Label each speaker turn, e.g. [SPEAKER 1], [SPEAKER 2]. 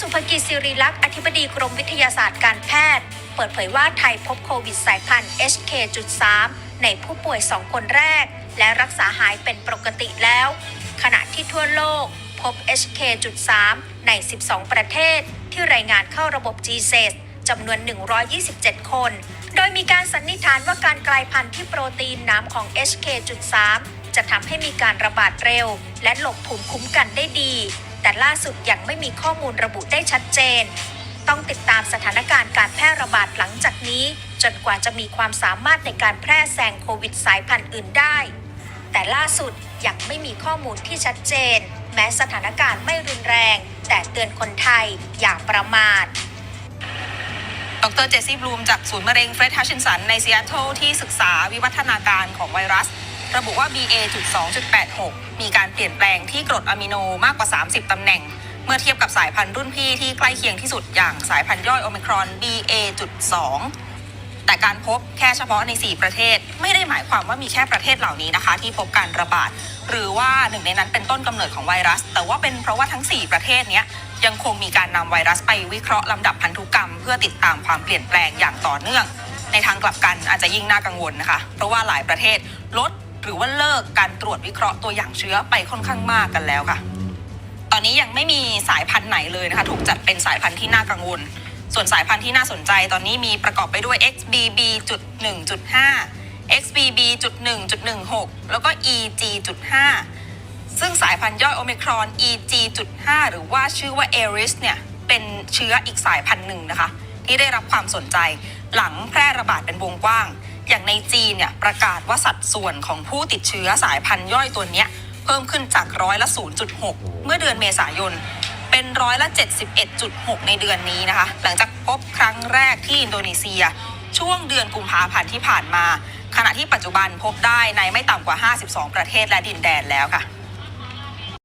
[SPEAKER 1] สุภกิจสิริลักษณ์อธิบดีกรมวิทยาศาสตร์การแพทย์ เปิดเผยว่าไทยพบโควิดสายพันธุ์ HK.3 ในผู้ป่วย 2 คนแรก และรักษาหายเป็นปกติแล้ว ขณะที่ทั่วโลกพบ HK.3 ใน 12 ประเทศ ที่รายงานเข้าระบบ GSAS จำนวน 127 คน โดยมีการสันนิษฐานว่าการกลายพันธุ์ที่โปรตีนน้ำของ HK.3 จะทำให้มีการระบาดเร็ว และหลบภูมิคุ้มกันได้ดี แต่ล่าสุดยังไม่มีข้อมูลระบุได้ชัดเจน ต้องติดตามสถานการณ์การแพร่ระบาดหลังจากนี้ จนกว่าจะมีความสามารถในการแพร่แซงโควิดสายพันธุ์อื่นได้ แต่ล่าสุดยังไม่มีข้อมูลที่ชัดเจน แม้สถานการณ์ไม่รุนแรง แต่เตือนคนไทยอย่าประมาท
[SPEAKER 2] ดรเจสซี่บลูมจากศูนย์มะเร็งเฟรดฮัชชินสันในซีแอตเทิลที่ศึกษาวิวัฒนาการของไวรัส ระบุว่า BA.2.86 มีการเปลี่ยนแปลงที่กรดอะมิโนมากกว่า 30 ตำแหน่ง เมื่อเทียบกับสายพันธุ์รุ่นพี่ที่ใกล้เคียงที่สุดอย่างสายพันธุ์ย่อยโอมิครอน BA.2 แต่การพบแค่เฉพาะใน 4 ประเทศ ไม่ได้หมายความว่ามีแค่ประเทศเหล่านี้นะคะ ที่พบการระบาด หรือว่าหนึ่งในนั้นเป็นต้นกำเนิดของไวรัส แต่ว่าเป็นเพราะว่าทั้ง 4 ประเทศนี้ยยังคงมีการนำไวรัสไปวิเคราะห์ลำดับพันธุกรรม เพื่อติดตามความเปลี่ยนแปลงอย่างต่อเนื่อง ในทางกลับกันอาจจะยิ่งน่ากังวลนะคะ เพราะว่าหลายประเทศลด หรือว่าเลิกการตรวจวิเคราะห์ตัวอย่างเชื้อไปค่อนข้างมากกันแล้วค่ะ ตอนนี้ยังไม่มีสายพันธุ์ไหนเลยนะคะ ถูกจัดเป็นสายพันธุ์ที่น่ากังวล ส่วนสายพันธุ์ที่น่าสนใจตอนนี้มีประกอบไปด้วย XBB.1.5 XBB.1.16 แล้วก็ EG.5 ซึ่งสายพันธุ์ย่อยโอมิครอน EG.5 หรือว่าชื่อว่า Aris เนี่ยเป็นเชื้ออีกสายพันธุ์หนึ่งนะคะ ที่ได้รับความสนใจหลังแพร่ระบาดเป็นวงกว้าง อย่างในจีนเนี่ยประกาศว่าสัดส่วนของผู้ติดเชื้อสายพันธุ์ย่อยตัวเนี้ยเพิ่มขึ้นจากร้อยละ 0.6 เมื่อเดือนเมษายน เป็นร้อยละ 71.6 ในเดือนนี้นะคะ หลังจากพบครั้งแรกที่อินโดนีเซีย ช่วงเดือนกุมภาพันธ์ที่ผ่านมา ขณะที่ปัจจุบันพบได้ในไม่ต่ำกว่า 52 ประเทศและดินแดนแล้วค่ะ